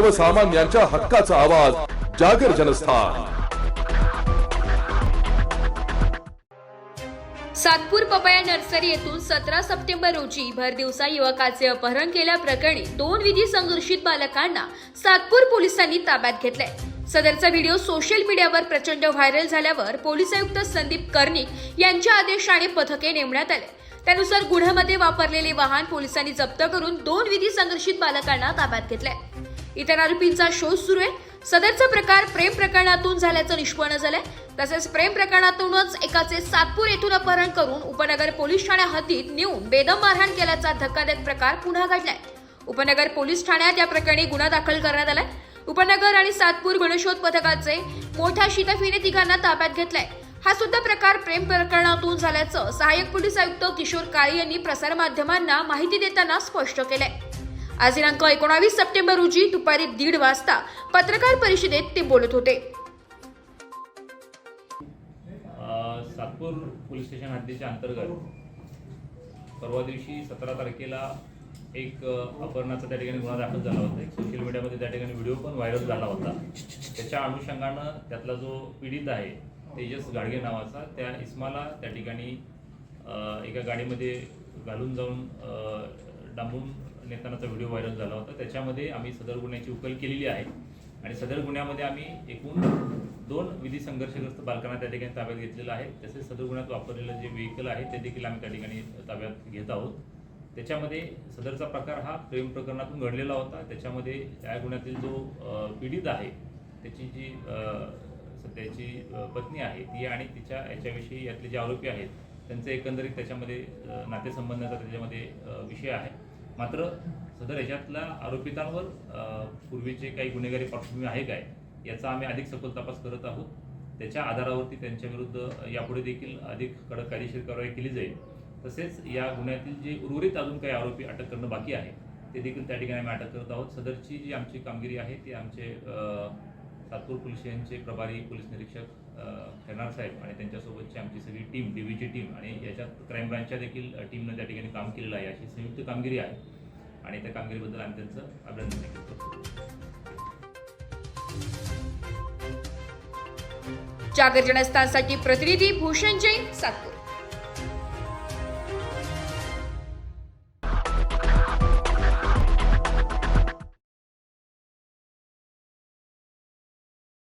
सर्वसामान्यांच्या हक्काचा आवाज जागर जनस्थान. सातपूर पपया नर्सरी येथून सतरा सप्टेंबर रोजी भरदिवसा युवकाचे अपहरण केल्याप्रकरणी दोन विधी संघर्षित बालकांना सातपूर पोलिसांनी ताब्यात घेतलंय. सदरचा व्हिडिओ सोशल मीडियावर प्रचंड व्हायरल झाल्यावर पोलीस आयुक्त संदीप कर्णिक यांच्या आदेशाने पथके नेमण्यात आले. त्यानुसार गुन्ह्यामध्ये वापरलेले वाहन पोलिसांनी जप्त करून दोन विधी संघर्षित बालकांना ताब्यात घेतलंय. इतर आरोपींचा शोध सुरू आहे. सदरचा प्रकार प्रेम प्रकरणातून झाल्याचं निष्पन्न झालंय. तसेच प्रेम प्रकरणातूनच एकाचे सातपूर येथून अपहरण करून उपनगर पोलीस ठाण्या हद्दीत नेऊन बेदम मारहाण केल्याचा धक्कादायक प्रकार पुन्हा घडलाय. उपनगर पोलीस ठाण्यात या प्रकरणी गुन्हा दाखल करण्यात आलाय. उपनगर आणि सातपूर गणेशोध पथकाचे मोठ्या शिताफीने तिघांना ताब्यात घेतलाय. हा सुद्धा प्रकार प्रेम प्रकरणातून झाल्याचं सहाय्यक पोलीस आयुक्त किशोर काळे यांनी प्रसारमाध्यमांना माहिती देताना स्पष्ट केलंय. आज दिनांक एकोणावीस सप्टेंबर रोजी दुपारी दीड वाजता पत्रकार परिषदेत ते बोलत होते सातपूर पोलीस स्टेशन हद्दीच्या अंतर्गत परवा दिवशी सतरा तारखेला एक अपहरणाचा त्या ठिकाणी गुन्हा दाखल झाला होता. एक सोशल मीडियामध्ये त्या ठिकाणी व्हिडिओ पण व्हायरल झाला होता. त्याच्या अनुषंगानं त्यातला जो पीडित आहे तेजस गाडगे नावाचा त्या इस्माला त्या ठिकाणी एका गाडीमध्ये घालून जाऊन डांबून नेतानाचा व्हिडिओ व्हायरल झाला होता. त्याच्यामध्ये आम्ही सदर गुन्ह्याची उकल केलेली आहे. आणि सदर गुन्ह्यामध्ये आम्ही एकूण दोन विधी संघर्षग्रस्त बालकांना त्या ठिकाणी ताब्यात घेतलेलं आहे. तसेच सदर गुन्ह्यात वापरलेलं जे व्हेकल आहे ते देखील आम्ही त्या ठिकाणी ताब्यात घेत आहोत. त्याच्यामध्ये सदरचा प्रकार हा प्रेम प्रकरणातून घडलेला होता. त्याच्यामध्ये त्या गुन्ह्यातील जो पीडित आहे त्याची जी सध्याची पत्नी आहे ती आणि तिच्या याच्याविषयी यातले जे आरोपी आहेत त्यांचे एकंदरीत त्याच्यामध्ये नातेसंबंधाचा त्याच्यामध्ये विषय आहे. मात्र सदर याच्यातल्या आरोपितांवर पूर्वीचे काही गुन्हेगारी पार्श्वभूमी आहे काय याचा आम्ही अधिक सखोल तपास करत आहोत. त्याच्या आधारावरती त्यांच्या विरुद्ध यापुढे देखील अधिक कडक कायदेशीर कारवाई केली जाईल. तसेच या गुन्ह्यातील जे उर्वरित अजून काही आरोपी अटक करणं बाकी आहे ते देखील त्या ठिकाणी आम्ही अटक करत आहोत. सदरची जी आमची कामगिरी आहे ती आमचे सातपूर पोलीस यांचे प्रभारी पोलीस निरीक्षक अ, साहेब आणि त्यांच्यासोबतची आमची सगळी टीम डीव्हीची टीम आणि याच्यात क्राईम ब्रांचच्या देखील टीमनं त्या ठिकाणी काम केलेलं आहे. अशी संयुक्त कामगिरी आहे आणि त्या कामगिरीबद्दल आम्ही त्यांचं अभिनंदन करतो. जागर जनस्थानसाठी प्रतिनिधी भूषण जैन सातपूर.